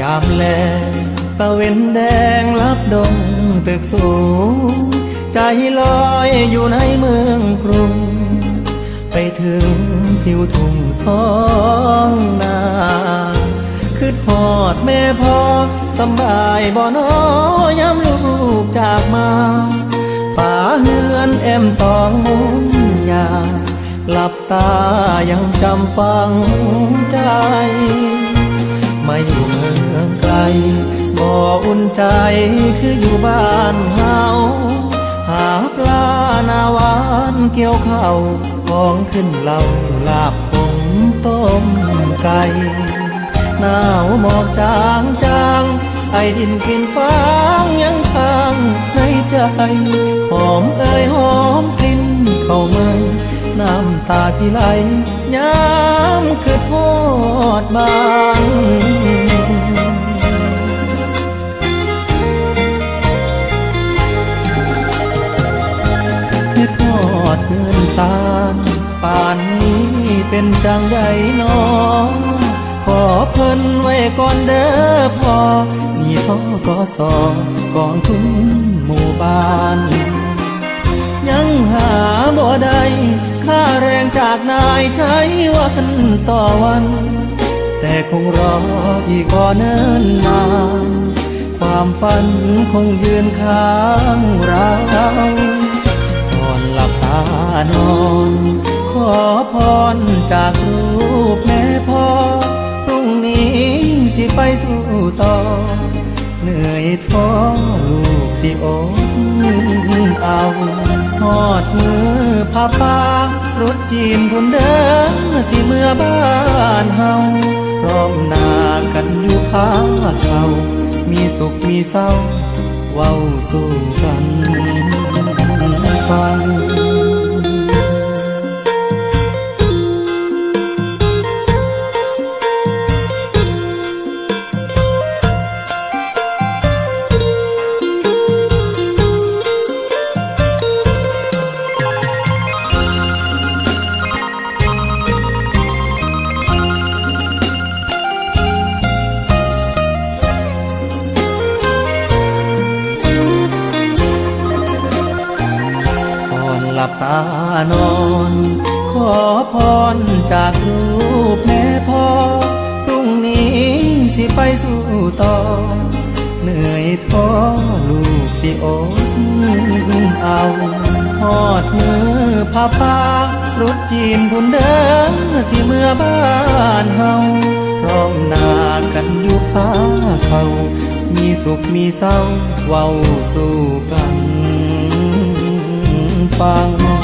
ยามแลตะเวนแดงลับดงตึกสูง ใจลอยอยู่ในเมืองกรุง ไปถึงทิวทุ่งท้องนาคือทอดแม่พ่อสบายบ่นอยามลูกจากมาฝาเฮือนแอมตองมุงยาหลับตายังจำฟังใจ มาอยู่เมืองไกล บ่อุ่นใจคืออยู่บ้านเฮาหาปลาหนาวานเกี่ยวข้าวของขึ้นเหล่าลาบผงต้มไก่หนาวหมอกจางจางไอดินกินฟางยังค้างในใจ หอมเอ่ยหอมกลิ่นเข้ามาน้ำตาสิไหลยามคือทอดบาน เป็นจังใดนอขอเพิ่นไว้ก่อนเด้อพ่อนี่พ่อก็สอกองทุนหมู่บ้าน ยังหาบ่ได้ค่าแรงจากนายใช้วันต่อวัน แต่คงรออีกก่อนเนิ่นนานความฝันคงยืนค้างเราก่อนหลับตานอน ขอพรจากรูปแม่พ่อพรุ่งนี้สิไปสู่ต่อ เหนื่อยท้อลูกสิอดเอาหอดมือพาป้ารถจีนพุ่นเดินสิเมื่อบ้านเฮาร้อมนากันอยู่พาเขามีสุขมีเศร้าเว้าสู้กันฟัง ตานอน ขอพรจากรูปแม่พ่อพรุ่งนี้สิไปสู่ต่อ เหนื่อยท้อลูกสิอดเอาหอดมือพาปารถจีนพุ่นเดินสิเมื่อบ้านเฮาพร้อมหน้ากันอยู่พาเขา มีสุขมีเศร้าเว้าสู่กัน ฟัง